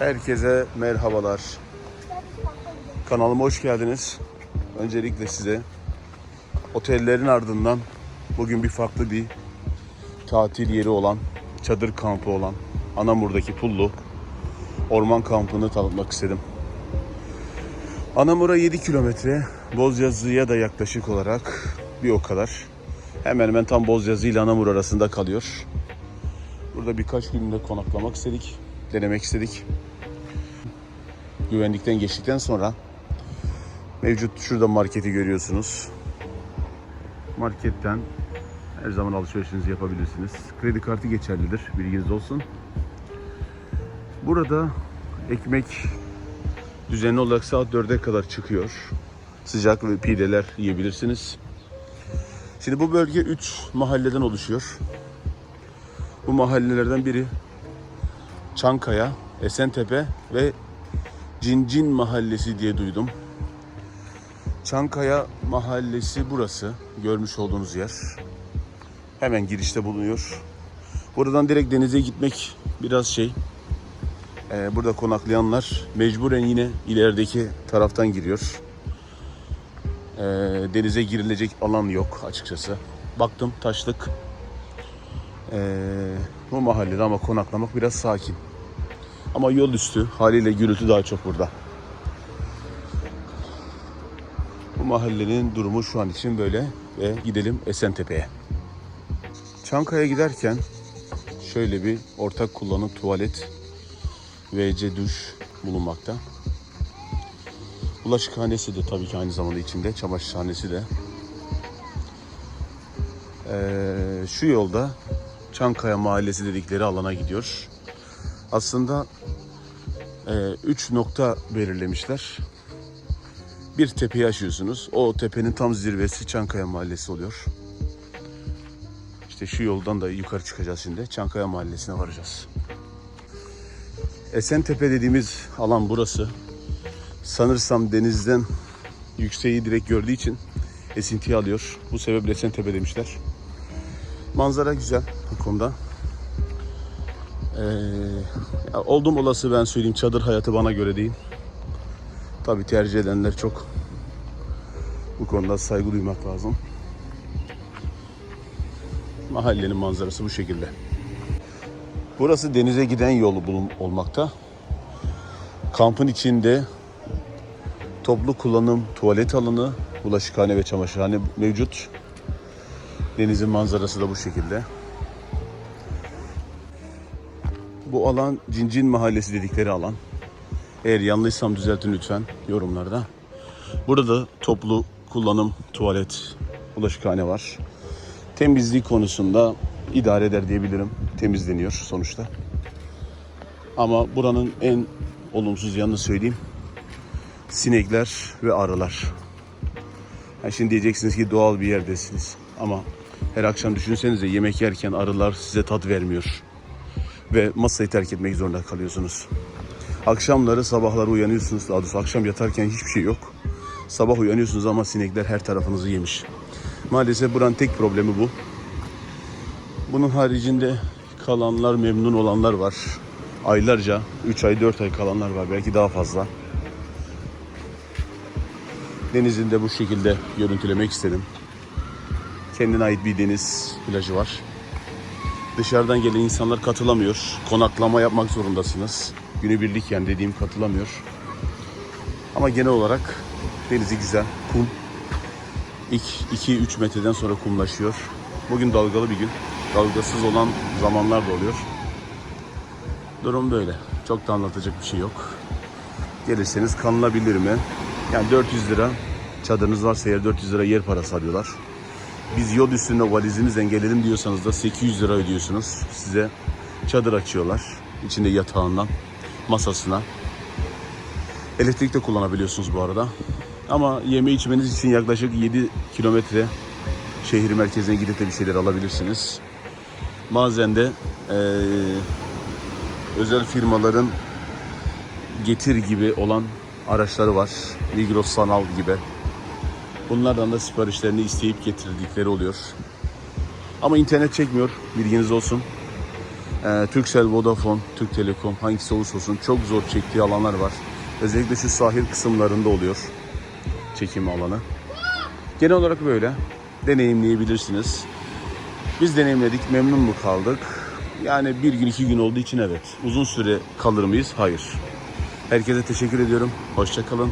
Herkese merhabalar. Kanalıma hoş geldiniz. Öncelikle size otellerin ardından bugün bir farklı bir tatil yeri olan, çadır kampı olan Anamur'daki Pullu orman kampını tanıtmak istedim. Anamur'a 7 kilometre, Bozyazı'ya da yaklaşık olarak bir o kadar. Hemen hemen tam Bozyazı ile Anamur arasında kalıyor. Burada birkaç günde konaklamak istedik, denemek istedik. Güvenlikten geçtikten sonra mevcut şurada marketi görüyorsunuz. Marketten her zaman alışverişinizi yapabilirsiniz. Kredi kartı geçerlidir, bilginiz olsun. Burada ekmek düzenli olarak saat 4'e kadar çıkıyor. Sıcak ve pideler yiyebilirsiniz. Şimdi bu bölge 3 mahalleden oluşuyor. Bu mahallelerden biri Çankaya, Esentepe ve Cincin Mahallesi diye duydum. Çankaya Mahallesi burası. Görmüş olduğunuz yer. Hemen girişte bulunuyor. Buradan direkt denize gitmek biraz şey. Ee, burada konaklayanlar mecburen yine ilerideki taraftan giriyor. Ee, denize girilecek alan yok açıkçası. Baktım taşlık. Ee, bu mahallede ama konaklamak biraz sakin. Ama yol üstü haliyle gürültü daha çok burada. Bu mahallenin durumu şu an için böyle ve gidelim Esentepe'ye. Çankaya giderken şöyle bir ortak kullanım tuvalet WC duş bulunmakta. Bulaşıkhanesi de tabii ki aynı zamanda içinde, çamaşırhanesi de. Ee, şu yolda Çankaya Mahallesi dedikleri alana gidiyor. Aslında e, üç nokta belirlemişler. Bir tepeyi aşıyorsunuz. O tepenin tam zirvesi Çankaya Mahallesi oluyor. İşte şu yoldan da yukarı çıkacağız şimdi. Çankaya Mahallesi'ne varacağız. Esentepe dediğimiz alan burası. Sanırsam denizden yükseği direkt gördüğü için esinti alıyor. Bu sebeple Esentepe demişler. Manzara güzel bu konuda. Ee, oldum olası ben söyleyeyim çadır hayatı bana göre değil. Tabi tercih edenler çok. Bu konuda saygı duymak lazım. Mahallenin manzarası bu şekilde. Burası denize giden yolu bulun olmakta. Kampın içinde toplu kullanım tuvalet alanı, bulaşıkhane ve çamaşırhane mevcut. Denizin manzarası da bu şekilde. Bu alan Cincin Mahallesi dedikleri alan. Eğer yanlışsam düzeltin lütfen yorumlarda. Burada toplu kullanım tuvalet, bulaşıkhane var. Temizlik konusunda idare eder diyebilirim. Temizleniyor sonuçta. Ama buranın en olumsuz yanını söyleyeyim. Sinekler ve arılar. Ha şimdi diyeceksiniz ki doğal bir yerdesiniz. Ama her akşam düşünsenize yemek yerken arılar size tat vermiyor. Ve masayı terk etmek zorunda kalıyorsunuz. Akşamları sabahları uyanıyorsunuz. Daha doğrusu akşam yatarken hiçbir şey yok. Sabah uyanıyorsunuz ama sinekler her tarafınızı yemiş. Maalesef buranın tek problemi bu. Bunun haricinde kalanlar, memnun olanlar var. Aylarca, 3 ay, 4 ay kalanlar var. Belki daha fazla. Denizin de bu şekilde görüntülemek istedim. Kendine ait bir deniz plajı var. Dışarıdan gelen insanlar katılamıyor. Konaklama yapmak zorundasınız. Günübirlik yani dediğim katılamıyor. Ama genel olarak denizi güzel. Kum. İlk 2-3 metreden sonra kumlaşıyor. Bugün dalgalı bir gün. Dalgasız olan zamanlar da oluyor. Durum böyle. Çok da anlatacak bir şey yok. Gelirseniz kalınabilir mi? Yani 400 lira çadırınız varsa eğer 400 lira yer parası alıyorlar. Biz yol üstünde valizimizle gelelim diyorsanız da 800 lira ödüyorsunuz. Size çadır açıyorlar. İçinde yatağından masasına. Elektrik de kullanabiliyorsunuz bu arada. Ama yeme içmeniz için yaklaşık 7 kilometre şehir merkezine gidip de bir şeyler alabilirsiniz. Bazen de eee, özel firmaların getir gibi olan araçları var. Migros Sanal gibi. Bunlardan da siparişlerini isteyip getirdikleri oluyor. Ama internet çekmiyor. Bilginiz olsun. Ee, Turkcell, Vodafone, Türk Telekom hangisi olursa olsun çok zor çektiği alanlar var. Özellikle şu sahil kısımlarında oluyor çekim alanı. Genel olarak böyle. Deneyimleyebilirsiniz. Biz deneyimledik, memnun mu kaldık? Yani bir gün iki gün olduğu için evet. Uzun süre kalır mıyız? Hayır. Herkese teşekkür ediyorum. Hoşçakalın.